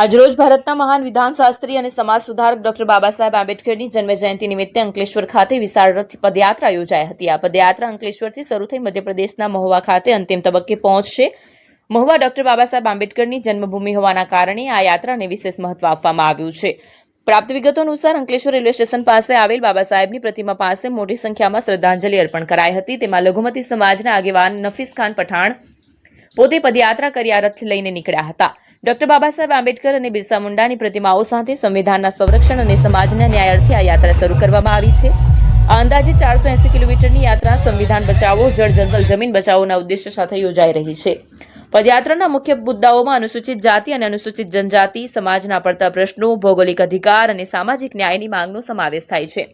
આજરોજ ભારતના મહાન વિધાનશાસ્ત્રી અને સમાજ સુધારક ડોક્ટર બાબા સાહેબ આંબેડકરની જન્મ જયંતિ નિમિત્તે અંકલેશ્વર ખાતે વિશાળ રથ પદયાત્રા યોજાઈ હતી. આ પદયાત્રા અંકલેશ્વરથી શરૂ થઈ મધ્યપ્રદેશના મહુવા ખાતે અંતિમ તબક્કે પહોંચશે. મહુવા ડોક્ટર બાબા સાહેબ આંબેડકરની જન્મભૂમિ હોવાના કારણે આ યાત્રાને વિશેષ મહત્વ આપવામાં આવ્યું છે. પ્રાપ્ત વિગતો અનુસાર અંકલેશ્વર રેલવે સ્ટેશન પાસે આવેલ બાબા સાહેબની પ્રતિમા પાસે મોટી સંખ્યામાં શ્રદ્ધાંજલિ અર્પણ કરાઈ હતી. તેમાં લઘુમતી સમાજના આગેવાન નફીસ ખાન પઠાણ પોતે પદયાત્રા કરી આ રથ લઈને નીકળ્યા હતા. ડોક્ટર બાબા સાહેબ આંબેડકર અને બિરસા મુંડાની પ્રતિમાઓ સાથે સંવિધાનના સંરક્ષણ અને સમાજના ન્યાય અર્થે આ યાત્રા શરૂ કરવામાં આવી છે. આ અંદાજે ચારસો એંસી કિલોમીટરની યાત્રા સંવિધાન બચાવો, જળ જંગલ જમીન બચાવોના ઉદ્દેશ્ય સાથે યોજાઈ રહી છે. પદયાત્રાના મુખ્ય મુદ્દાઓમાં અનુસૂચિત જાતિ અને અનુસૂચિત જનજાતિ સમાજના પડતા પ્રશ્નો, ભૌગોલિક અધિકાર અને સામાજિક ન્યાયની માંગનો સમાવેશ થાય છે.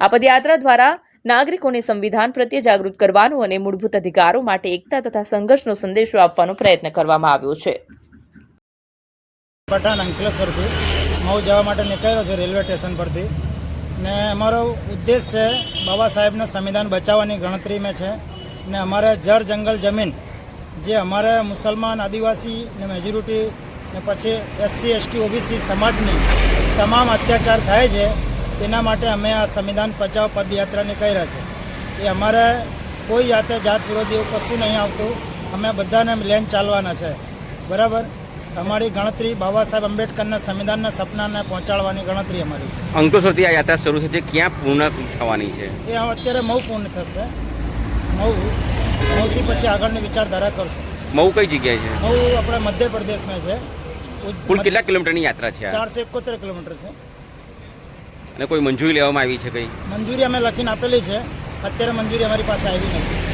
આ પદયાત્રા દ્વારા નાગરિકોને સંવિધાન પ્રત્યે જાગૃત કરવાનો અને મૂળભૂત અધિકારો માટે એકતા તથા સંઘર્ષનો સંદેશો આપવાનો પ્રયત્ન કરવામાં આવ્યો છે. પઠાણ અંકલેશ્વરથી મઉ જવા માટે નીકળ્યો છે રેલવે સ્ટેશન પરથી. ને અમારો ઉદ્દેશ છે બાબા સાહેબને સંવિધાન બચાવવાની ગણતરીમાં છે. ને અમારે જળ જંગલ જમીન, જે અમારે મુસલમાન, આદિવાસી ને મેજોરિટી ને પછી એસસી, એસટી, ઓબીસી સમાજની તમામ અત્યાચાર થાય છે. તેના માટે અમે આ સંવિધાન બચાવ પદયાત્રા નીકળ્યા છે. એ અમારે કોઈ જાતે જાત વિરોધી એવું કશું નહીં આવતું. અમે બધાને લેન ચાલવાના છે. બરાબર? અમારી ગણતરી બાબા સાહેબ આંબેડકરના સંવિધાનના સપનાને પહોંચાડવાની ગણતરી અમારી છે. અંકલેશ્વરથી આ યાત્રા શરૂ થશે ક્યાં પૂર્ણ થવાની છે? એ અત્યારે મઉ પૂર્ણ થશે. મઉ મઉથી પછી આગળની વિચારધારા કરશું. મહુ કઈ જગ્યાએ છે? મઉ આપણે મધ્યપ્રદેશમાં છે. કુલ કેટલા કિલોમીટરની યાત્રા છે ચારસો એકોતેર કિલોમીટર છે. અને કોઈ મંજૂરી લેવામાં આવી છે કઈ? મંજૂરી અમે લખીને આપેલી છે. અત્યારે મંજૂરી અમારી પાસે આવી નથી.